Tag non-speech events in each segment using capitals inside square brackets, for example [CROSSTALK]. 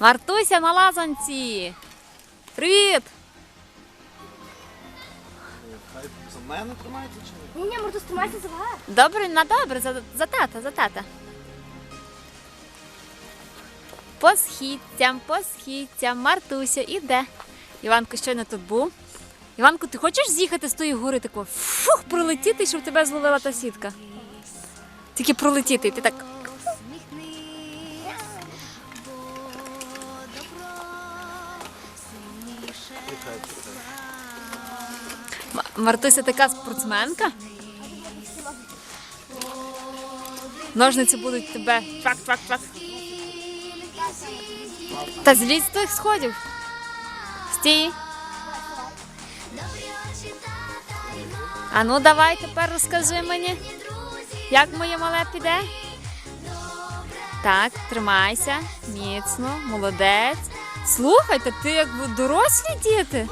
Мартуся на лазанці. Привіт! Хай за мене тримається чи ні? Ні, ні, Мартус, тримайся за вага. Добре, на добре, за, за тата, за тата. По східцям, по східцям, Мартуся іде. Іванко щойно тут був. Іванко, ти хочеш з'їхати з тої гори тако? Фух, пролетіти, щоб тебе зловила та сітка. Тільки пролетіти, і ти так. М- Мартуся така спортсменка. Ножниці будуть тебе чвак-чвак-чвак. Та злізь з тих сходів. Стій. А ну давай тепер розкажи мені, як моє мале піде. Так, тримайся, міцно, молодець. Слухайте, ти як ви дорослі діти.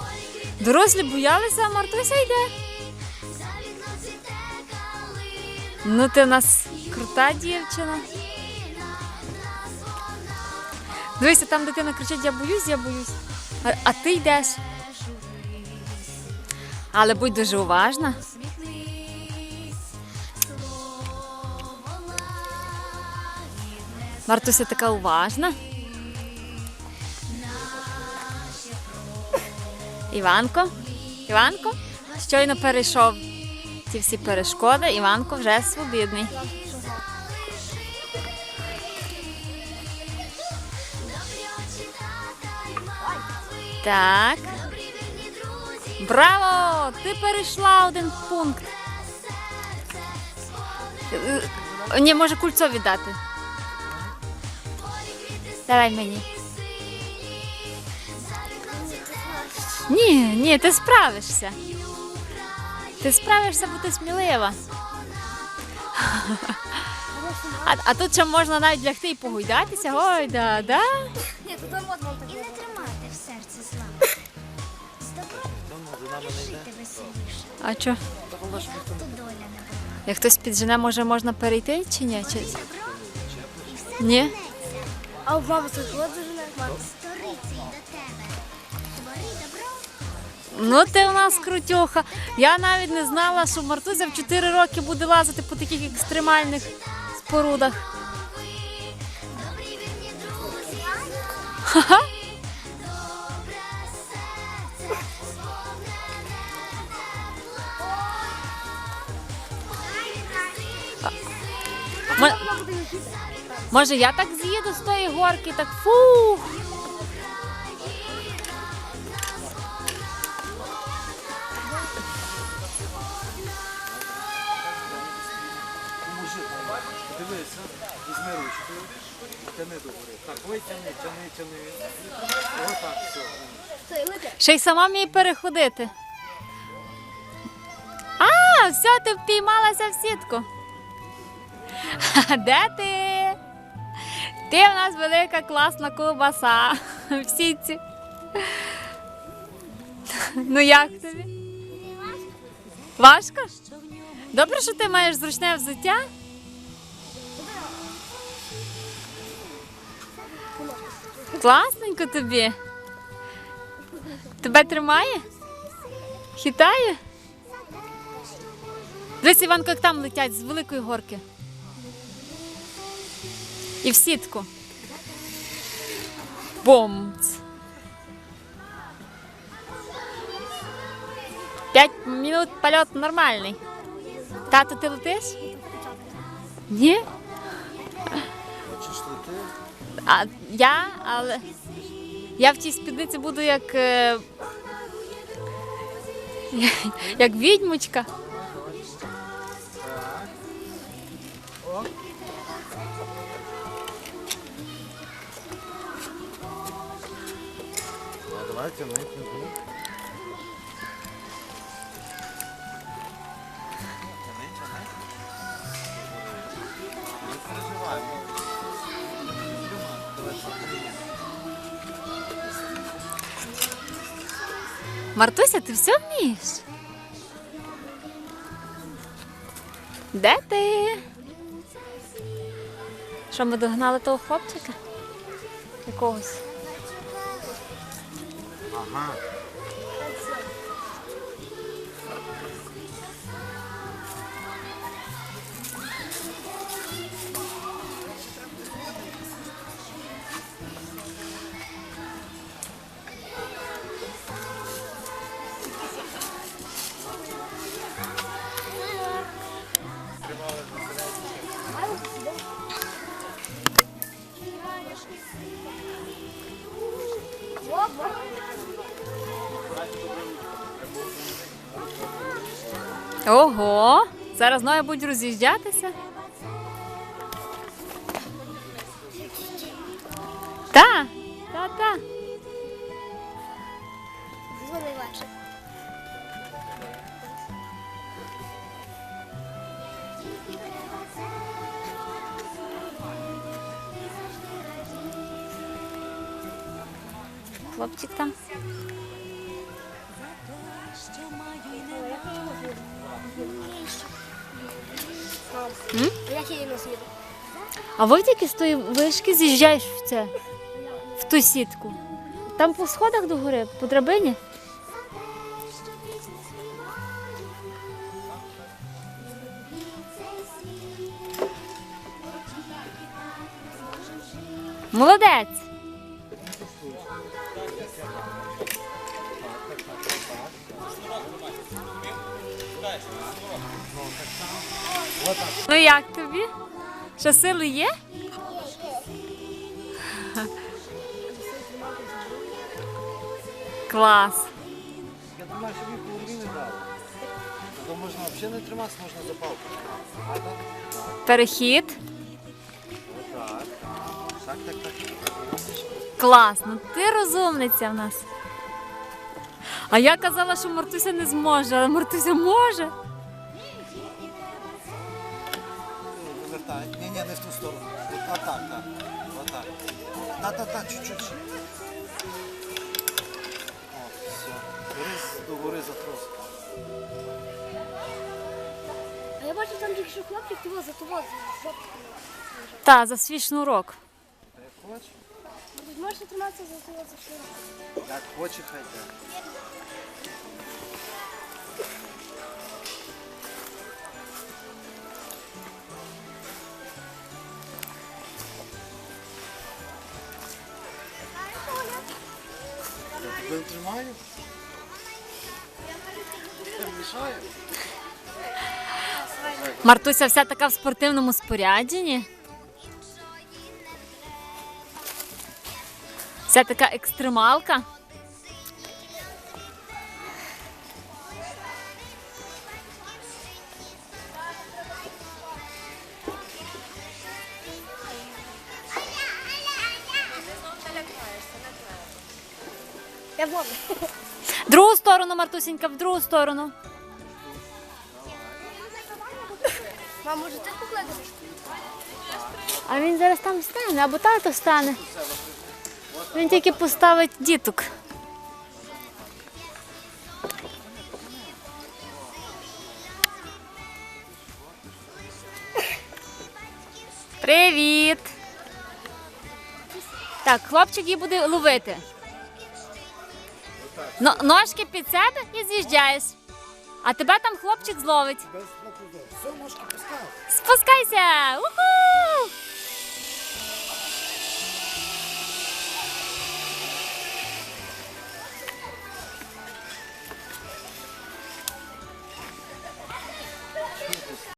Дорослі боялися, а Мартуся йде. Ну, ти в нас крута дівчина. Дивися, там дитина кричить, я боюсь, я боюсь. А, а ти йдеш. Але будь дуже уважна. Мартуся така уважна. Іванко, Іванко, щойно перейшов ці всі перешкоди. Іванко вже свобідний. Так. Браво! Ти перейшла один пункт. Е, е, Ні, може кульцо віддати. Давай мені. Ні, ні, ти справишся. Ти справишся, бо ти смілива. А, а тут ще можна навіть лягти і погойдатися. Ой, да, да. Ні, тут можна І не тримати в серці зла. З добром Давно за нами не йде. жити веселіше. А доля не. Як хтось піджене, може можна перейти чи ні? Чи... Ні? А в маму це хлоп зажене? Сторицею до тебе. Ну ти у нас крутюха. Я навіть не знала, що Мартузя в 4 роки буде лазити по таких екстремальних спорудах. Ха-ха. Мо- Може, я так з'їду з тої горки, так фух. Дивися, візьми ручкою, тяни до гори. Так, витягни, тяни, тяни. Отак, все. Ще й сама вміє переходити. А, все, ти впіймалася в сітку. Де ти? Ти в нас велика класна ковбаса в сітці. Ну як тобі? Важко? Добре, що ти маєш зручне взуття? Класненько тобі. Тебе тримає? Хитає? Дивись, Іванко, як там летять з великої горки. І в сітку. Бомц. П'ять минут польот нормальний. Тато, ти летиш? Ні? А я, але я в тій спідниці буду як. е, [LAUGHS] Як відьмочка. Давайте О. Мартуся, ти все вмієш? Де ти? Що ми догнали того хлопчика? Якогось. Ага. Ого! Зараз ноги будуть роз'їжджатися. Та, та, та. Дзвони легше. Хлопчик там. А як я ви тільки з тої вишки з'їжджаєш в це, в ту сітку. Там по сходах до гори, по драбині. Молодець. Ну як тобі? Що сили є? Клас. Я думаю, що мені половини дали. То можна взагалі не триматися, можна за палку. А так? Перехід. Так. Так, так, так. Класно. Ти розумниця в нас. А я казала, що Мартуся не зможе, але Мартуся може. Вивертай. Ні, ні, не в ту сторону. От, а так, так. Отак. Та, та, та, чуть-чуть. ще. О, все. Бери до гори за трос. А я бачу, там тільки що хлопчик, того за того, Та, за свій шнурок. Та як хоче. Можеш триматися за того, за що. Як хоче, хай йде. Я тримаю. Мартуся вся така в спортивному спорядженні. Вся така екстремалка. Я вон. Другу сторону, Мартусінька, в другу сторону. Мам, може ти покладеш? А він зараз там стане, або тато стане. Він тільки поставить діток. Привіт! Так, хлопчик її буде ловити. Но, ножки під себе і з'їжджаєш. А тебе там хлопчик зловить. Без Спускайся!